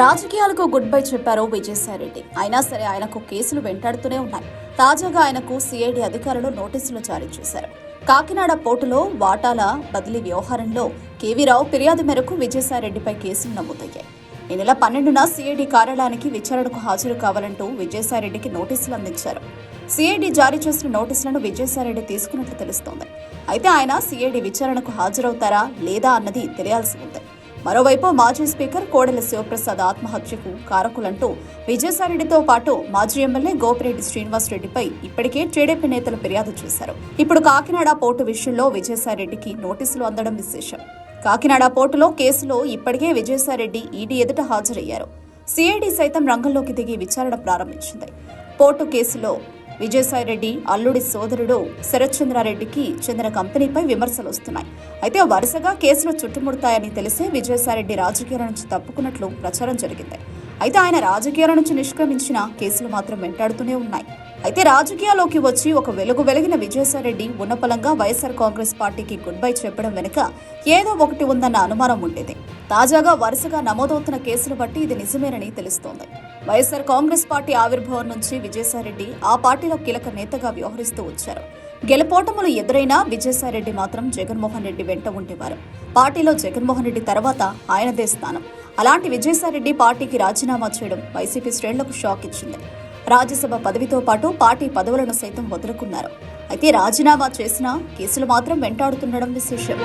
రాజకీయాలకు good bye చెప్పారు విజయసాయిరెడ్డి. అయినా సరే ఆయనకు కేసులు వెంటాడుతూనే ఉన్నాయి. తాజాగా ఆయనకు సిఐడి అధికారులు నోటీసులు జారీ చేశారు. కాకినాడ పోర్టులో వాటాల బదిలీ వ్యవహారంలో కేవీరావు ఫిర్యాదు మేరకు విజయసాయిరెడ్డిపై కేసులు నమోదయ్యాయి. ఈ నెల పన్నెండున సిఐడి కార్యాలయానికి విచారణకు హాజరు కావాలంటూ విజయసాయిరెడ్డికి నోటీసులు అందించారు. సిఐడి జారీ చేసిన నోటీసులను విజయసాయిరెడ్డి తీసుకున్నట్లు తెలుస్తోంది. అయితే ఆయన సిఐడి విచారణకు హాజరవుతారా లేదా అన్నది తెలియాల్సి ఉంది. మరోవైపు మాజీ స్పీకర్ కోడెల శివప్రసాద్ ఆత్మహత్యకు కారకులంటూ విజయసాయిరెడ్డితో పాటు మాజీ ఎమ్మెల్యే గోపిరెడ్డి శ్రీనివాసరెడ్డిపై ఇప్పటికే టీడీపీ నేతలు ఫిర్యాదు చేశారు. ఇప్పుడు కాకినాడ పోర్టు విషయంలో విజయసాయిరెడ్డికి నోటీసులు అందడం విశేషం. కాకినాడ పోర్టులో కేసులో ఇప్పటికే విజయసాయిరెడ్డి ఈడీ ఎదుట హాజరయ్యారు. సిఐడి సైతం రంగంలోకి దిగి విచారణ ప్రారంభించింది. పోర్టు కేసులో విజయసాయిరెడ్డి అల్లుడి సోదరుడు శరత్చంద్రారెడ్డికి చెందిన కంపెనీపై విమర్శలు వస్తున్నాయి అయితే వరుసగా కేసులు చుట్టుముడతాయని తెలిసే విజయసాయిరెడ్డి రాజకీయాల నుంచి తప్పుకున్నట్లు ప్రచారం జరిగింది. అయితే ఆయన రాజకీయాల నుంచి నిష్క్రమించిన కేసులు మాత్రం వెంటాడుతూనే ఉన్నాయి. అయితే రాజకీయాల్లోకి వచ్చి ఒక వెలుగు వెలిగిన విజయసాయిరెడ్డి ఉన్నపలంగా వైఎస్ఆర్ కాంగ్రెస్ పార్టీకి గుడ్ బై చెప్పడం వెనుక ఏదో ఒకటి ఉందన్న అనుమానం ఉండేది. తాజాగా వరుసగా నమోదవుతున్న కేసులు బట్టి ఇది నిజమేనని తెలుస్తోంది. వైఎస్ఆర్ కాంగ్రెస్ పార్టీ ఆవిర్భావం నుంచి విజయసాయిరెడ్డి ఆ పార్టీలో కీలక నేతగా వ్యవహరిస్తూ వచ్చారు. గెలుపోటములు ఎదురైనా విజయసాయిరెడ్డి మాత్రం జగన్మోహన్ రెడ్డి వెంట ఉండేవారు. పార్టీలో జగన్మోహన్ రెడ్డి తర్వాత ఆయనదే స్థానం. అలాంటి విజయసాయిరెడ్డి పార్టీకి రాజీనామా చేయడం వైసీపీ శ్రేణులకు షాక్ ఇచ్చింది. రాజ్యసభ పదవితో పాటు పార్టీ పదవులను సైతం వదులుకున్నారు. అయితే రాజీనామా చేసినా కేసులు మాత్రం వెంటాడుతుండడం విశేషం.